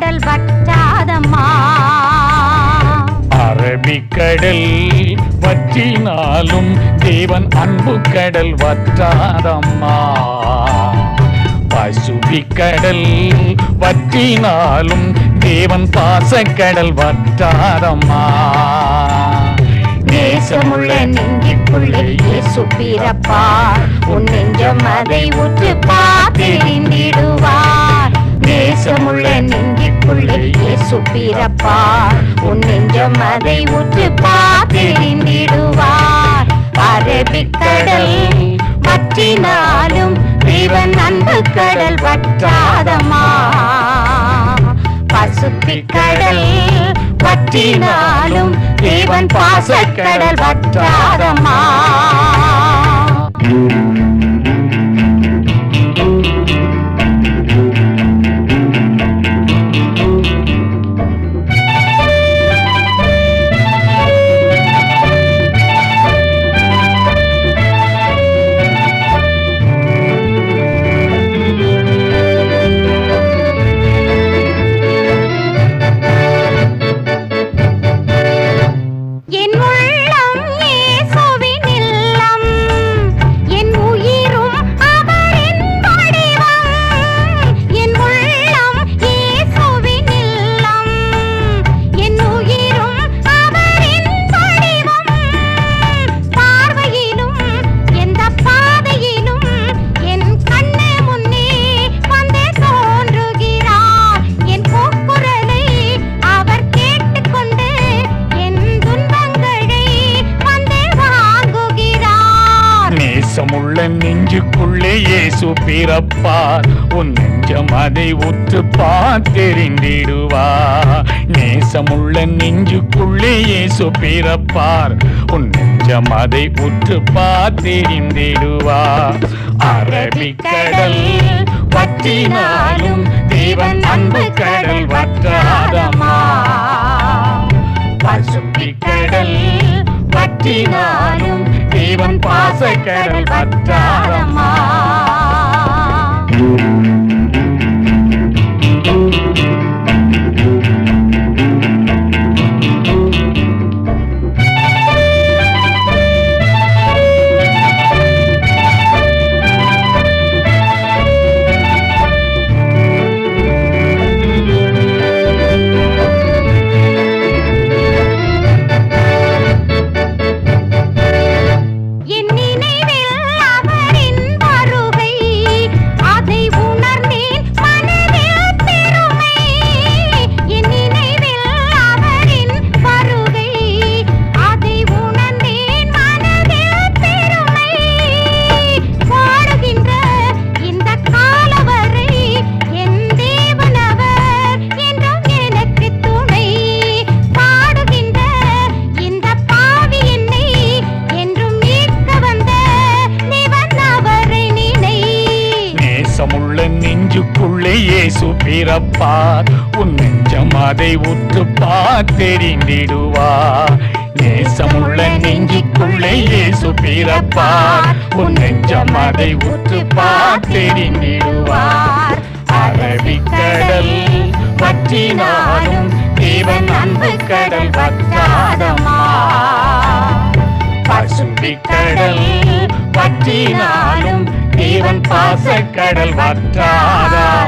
கடல் வற்றாதம்மா. அரபிக்கடல் வற்றினாலும் தேவன் அன்பு கடல் வற்றாதம்மா. பசுபிக்கடல் வற்றினாலும் தேவன் பாசக்கடல் வற்றாதம்மா. நேசமுள்ள நெஞ்சுக்குள்ளே இயேசு பிறப்பார். உன் நெஞ்சம் அதை உற்று பார்த்திருந்திடுவார் நேசமுள்ள நெஞ்சுக்குள்ளே இயேசு பிறப்பார் உன் நெஞ்சம் அதை உற்று பார்த்திருந்திடுவார். அரபிக்கடல் வற்றினாலும் தேவன் அன்பு கடல் வற்றாதம்மா. பசுப்பிக்கடல் வற்றினாலும் தேவன் பாசக்கடல் வற்றாதம்மா. என் உள்ளம் Sweet. இயேசு உன் நெஞ்சம் அதை உற்று பார்த்தெறிந்திடுவார் நேசமுள்ள நெஞ்சுக்குள்ளே இயேசு பிறப்பார். உன் நெஞ்சம் அதை உற்று பார்த்தெறிந்திடுவார் அரபிக்கடல் பற்றினாலும் தேவன் அன்பு கடல் வற்றாதமா பசுப்பிக்கடல் பற்றினாலும் தேவன் பாசக்கடல் வற்றாதமா இயேசு உன் நெஞ்சம் அதை உற்று தெரிந்திடுவார். நேசமுள்ள நெஞ்சுக்குள்ளே இயேசு பிறப்பார். உன் நெஞ்சம் அதை உற்று தெரிந்திடுவார். அரபிக்கடல் பற்றினாலும் தேவன் அன்பு கடல் பற்றாதமா பசும்பிக்கடல் பற்றினாலும் தேவன் பாசக்கடல் வற்றாதம்மா